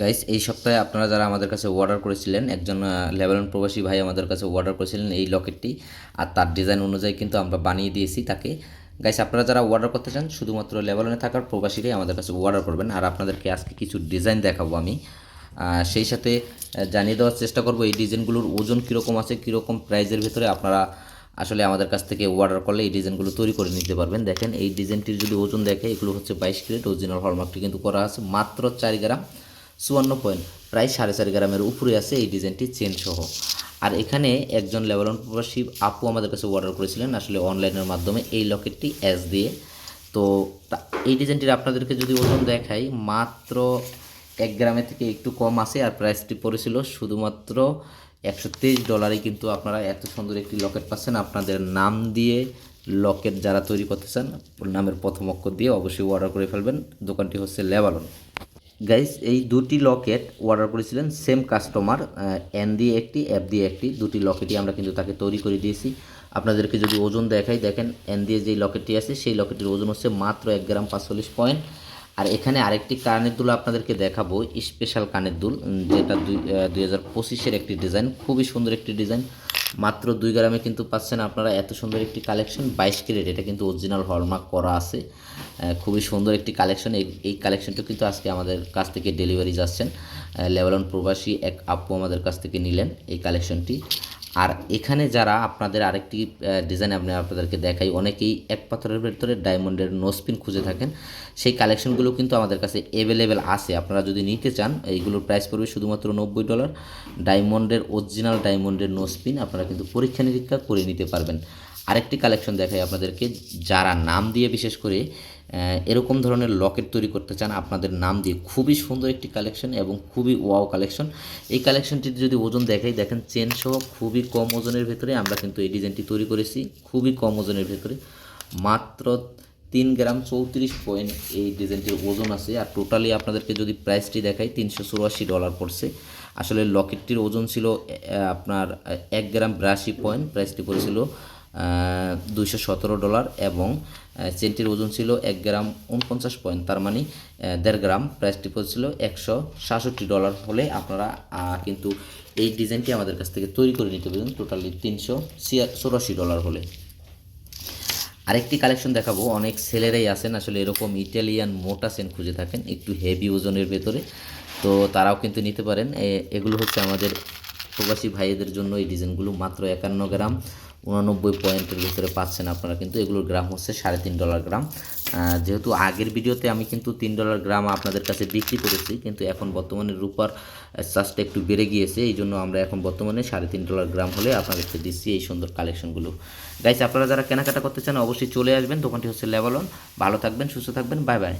Guys এই সপ্তাহে আপনারা যারা আমাদের কাছে অর্ডার করেছিলেন, একজন লেবানন প্রবাসী ভাই আমাদের কাছে অর্ডার করেছিলেন এই লকেটটি আর তার ডিজাইন অনুযায়ী কিন্তু আমরা বানিয়ে দিয়েছি তাকে। গাইস আপনারা যারা অর্ডার করতে চান, শুধুমাত্র লেবাননে থাকার প্রবাসীরাই আমাদের কাছে অর্ডার করবেন। আর আপনাদেরকে আজকে কিছু ডিজাইন দেখাবো আমি। সেই সাথে জানিয়ে দেওয়ার চেষ্টা করব, এই ডিজাইনগুলোর ওজন কীরকম আছে, কীরকম প্রাইজের ভিতরে আপনারা আসলে আমাদের কাছ থেকে অর্ডার করলে এই ডিজাইনগুলো তৈরি করে নিতে পারবেন। দেখেন, এই ডিজাইনটির যদি ওজন দেখে, এগুলো হচ্ছে বাইশ ক্যারেট অরিজিনাল হলমার্কটি কিন্তু করা আছে, মাত্র চার গ্রাম। চুয়ান্ন পয়েন্ট। প্রায় সাড়ে চার গ্রামের উপরে আছে এই ডিজাইনটি চেন সহ আর এখানে একজন লেবানন প্রবাসী আপু আমাদের কাছে অর্ডার করেছিলেন আসলে অনলাইনের মাধ্যমে এই লকেটটি অ্যাস দিয়ে। তা- এই ডিজাইনটির আপনাদেরকে যদি ওজন দেখাই, মাত্র এক গ্রামের থেকে একটু কম আছে আর প্রাইসটি পড়েছিল শুধুমাত্র একশো তেইশ ডলারে কিন্তু আপনারা এত সুন্দর একটি লকেট পাচ্ছেন, আপনাদের নাম দিয়ে লকেট যারা তৈরি করতে চান, নামের প্রথম অক্ষর দিয়ে অবশ্যই অর্ডার করে ফেলবেন। দোকানটি হচ্ছে লেবালন। গাইস এই দুটি লকেট অর্ডার করেছিলেন সেম কাস্টমার এন দিয়ে একটি অ্যাপ দিয়ে একটি। দুটি লকেটই আমরা কিন্তু তাকে তৈরি করে দিয়েছি। আপনাদেরকে যদি ওজন দেখাই, দেখেন এন দিয়ে যেই লকেটটি আছে, সেই লকেটের ওজন হচ্ছে মাত্র এক গ্রাম পাঁচচল্লিশ পয়েন্ট। আর এখানে আরেকটি কানের দুল আপনাদেরকে দেখাবো স্পেশাল কানের দুল যেটা দুই দুই একটি ডিজাইন খুবই সুন্দর একটি ডিজাইন মাত্র দুই গ্রামে কিন্তু পাচ্ছেন আপনারা এত সুন্দর একটি কালেকশন, বাইশ ক্যারেট। এটা কিন্তু অরিজিনাল হলমার্ক করা আছে। খুবই সুন্দর একটি কালেকশন। এই কালেকশনটা কিন্তু আজকে আমাদের কাছ থেকে ডেলিভারি যাচ্ছেন। লেবালন প্রবাসী এক আপু আমাদের কাছ থেকে নিলেন এই কালেকশনটি। আর এখানে যারা আপনাদের আরেকটি ডিজাইন আপনি আপনাদেরকে দেখাই, অনেকেই এক পাথরের ভেতরে ডায়মন্ডের নোসপিন খুঁজে থাকেন। সেই কালেকশনগুলো কিন্তু আমাদের কাছে অ্যাভেলেবেল আছে। আপনারা যদি নিতে চান, এইগুলোর প্রাইস পড়বে শুধুমাত্র নব্বই ডলার ডায়মন্ডের অরিজিনাল ডায়মন্ডের নোসপিন আপনারা কিন্তু পরীক্ষা নিরীক্ষা করে নিতে পারবেন। আরেকটি কালেকশন দেখাই আপনাদেরকে, যারা নাম দিয়ে বিশেষ করে এরকম ধরনের লকেট তৈরি করতে চান, আপনাদের নাম দিয়ে খুবই সুন্দর একটি কালেকশন এবং খুবই ওয়াও কালেকশন এই কালেকশনটির যদি ওজন দেখাই, দেখেন চেন সহ খুবই কম ওজনের ভেতরে আমরা কিন্তু এই ডিজাইনটি তৈরি করেছি, খুবই কম ওজনের ভেতরে। মাত্র তিন গ্রাম চৌত্রিশ পয়েন্ট এই ডিজাইনটির ওজন আছে আর টোটালি আপনাদেরকে যদি প্রাইসটি দেখাই, তিনশো চুরাশি ডলার পড়ছে। আসলে লকেটটির ওজন ছিল আপনার এক গ্রাম বিরাশি পয়েন্ট প্রাইসটি পড়েছিল দুইশো সতেরো ডলার এবং চেনটির ওজন ছিল এক গ্রাম উনপঞ্চাশ পয়েন্ট তার মানে দেড় গ্রাম। প্রাইসটি পড়েছিল একশো সাতষট্টি ডলার হলে আপনারা কিন্তু এই ডিজাইনটি আমাদের কাছ থেকে তৈরি করে নিতে পারেন টোটালি তিনশো চুরাশি ডলার হলে। আরেকটি কালেকশন দেখাবো। অনেক ছেলেরাই আছেন, আসলে এরকম ইটালিয়ান মোটা সেন খুঁজে থাকেন, একটু হেভি ওজনের ভেতরে। তো তারাও কিন্তু নিতে পারেন। এগুলো হচ্ছে আমাদের প্রবাসী ভাইদের জন্য এই ডিজাইনগুলো মাত্র একান্ন গ্রাম। উনানব্বই পয়েন্টের ভিতরে পাচ্ছেন আপনারা কিন্তু, এগুলোর গ্রাম হচ্ছে সাড়ে তিন ডলার গ্রাম। যেহেতু আগের ভিডিওতে আমি কিন্তু তিন ডলার গ্রাম আপনাদের কাছে বিক্রি করেছি, কিন্তু এখন বর্তমানে রূপার চার্জটা একটু বেড়ে গিয়েছে, এই জন্য আমরা এখন বর্তমানে সাড়ে তিন ডলার গ্রাম হলে আপনাদেরকে দিচ্ছি এই সুন্দর কালেকশনগুলো গাইস আপনারা যারা কেনাকাটা করতে চান, অবশ্যই চলে আসবেন, দোকানটি হচ্ছে লেবালন ভালো থাকবেন, সুস্থ থাকবেন বাই বাই